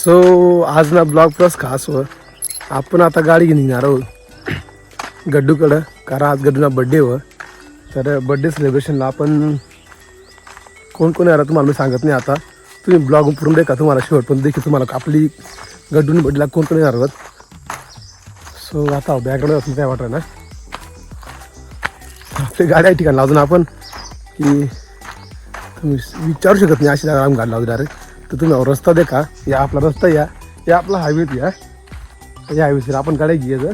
So आज ना blog plus खास हो आपण आता गाडी घेऊन निघणार आहोत. गड्डूकडं कारण आज गड्डूना बड्डे हो तर बड्डे सेलिब्रेशनला आपण कोण कोण येणार तुम्हाला मी सांगत नाही आता. तुम्ही ब्लॉग पूर्ण देखा तुम्हाला शेवटपर्यंत देखील तुम्हाला आपली गड्डून बड्डेला कोण कोण येणार आहोत. सो आता बॅकग्राऊंड असून काय वाटत ना? आपली गाडी आहे ठिकाणी. लावतो ना आपण की तुम्ही विचारू शकत नाही अशी जागा आम्ही गाडी लावतो डायरेक्ट तर तुम्ही रस्ता देखा. या आपला रस्ता या. या आपला हायवे या. या हायवे आपण गाड्या घ्यायचं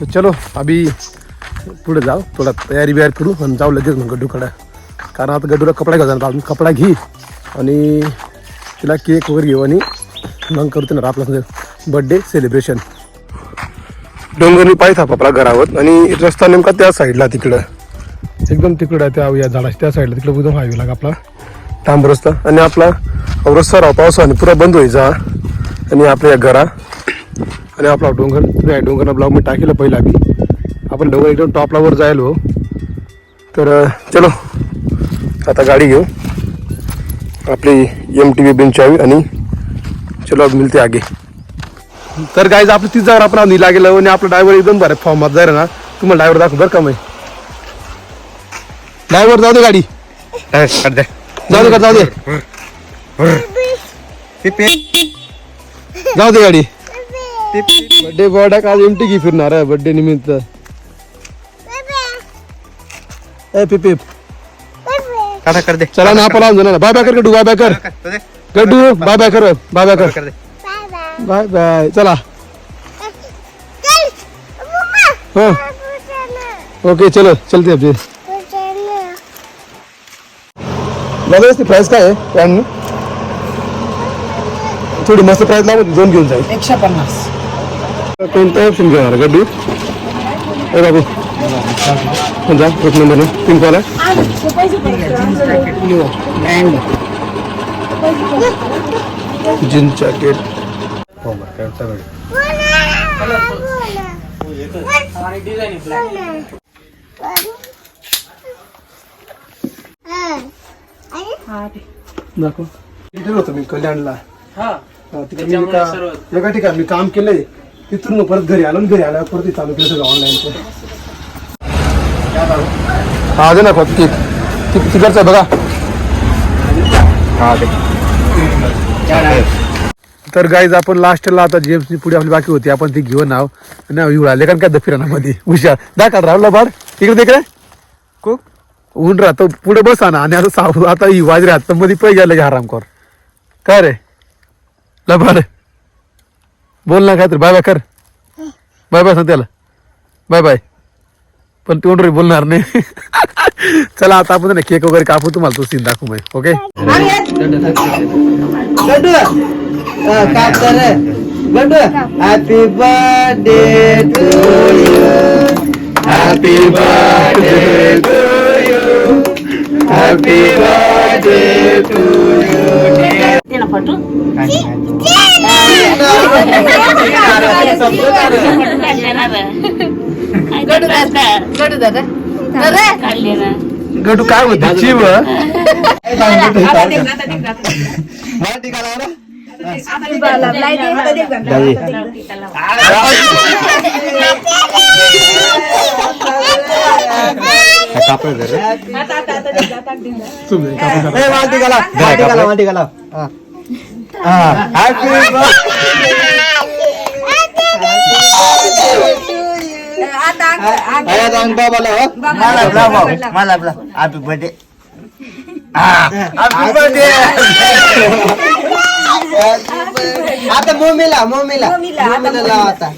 तर चलो अभी पुढे जाऊ. थोडा तयारी बियारी करू आणि जाऊ लगेच मग गड्डूकडं कारण आता गड्डूला कपडा घ्यायचा आपण कपडा घे. आणि तिला केक वगैरे घेऊ आणि मग करतो ना आपला बड्डे सेलिब्रेशन डोंगरनी पाहिजे आपला घरावर. आणि रस्ता नेमका त्या साईडला तिकडं. एकदम तिकडं आहे त्या या झाडाच्या त्या साईडला तिकडं एकदम हायवे लाग आपला. थांब रस्ता. आणि आपला रस्ता राव पावसाने पुरा बंद व्हायचा आणि आपल्या या घरा आणि आपला डोंगर तुम्ही डोंगरला ब्लॉग मी टाकेलं पहिला आम्ही आपण डोंगर एकदम टॉपला वर जायलो. तर चलो आता गाडी घेऊ. आपली एम टी व्ही बेंच हवी आणि चलो मिळते आगे. तर गाईज आपलं तीच जागा आपण निला गेलो आणि आपला ड्रायव्हर एकदम बरं फॉर्ममध्ये जायला ना. तुम्हाला ड्रायव्हर दाखव बरं का मग ड्रायव्हर जाऊ दे गाडी. जाऊ दे का जाऊ दे. जाऊ दे गाडी। बर्थडे बॉडा काल एमटी घे फिरणार आहे बर्थडे निमित्त। ए पिप काढा कर दे। चला ना लावून ना बाय बाय कर। गड्डू बाय बाय कर गड्डू बाय बाय कर बाय बाय कर बाय बाय चला। हाँ। ओके चलो चलते अब दादा इसकी प्राइस काय आहे पॅन थोडी मस्त प्राइस लावा दोन घेऊन जाईल. एकशे पन्नास. कोणता ऑप्शन घेणार गड्डू? ए बाबू. कोणता? एक नंबर पिंक वाला जीन जॅकेट दाखव. इथे होतो मी कल्याणला. हा, तिकडे मी एका एका ठिकाणी मी काम केलंय. तिथून परत घरी आलो आणि घरी आल्यावर परत चालू केलं सगळं ऑनलाईनचं हा दे ना फक्त तिकडचं बघा. हा तर गाईज आपण लास्टला आता जेम्सची पुढे आपली बाकी होती. आपण ती घेऊन नाव आणि उडाले. कारण काय दफिरा मध्ये? हुशार. दाखल राहुल बाड इकडे तिकडे कुक? ऊन राहतो. पुढे बसा ना आणि आता साव आता ही वाज राहत. मध्ये पै गेलं की आराम कर काय रे? लबाड बोल ना काहीतरी. बाय बाय कर. बाय बाय सांग त्याला बाय बाय. पण तोंड रे बोलणार नाही. चला आता आपण ना केक वगैरे कापू तुम्हाला तो सीन दाखवू मग okay happy birthday to happy birthday to happy birthday to तिला फोटो काढले ना गडू काय होते चिव कापड दे रे ए वाटी घाला वाटी घाला वाटी घाला हॅपी बर्थडे सांग बाबाला हो मला मला मला हॅपी बर्थडे हॅपी बर्थडे आता मम्मीला मम्मीला मम्मीला लाव आता.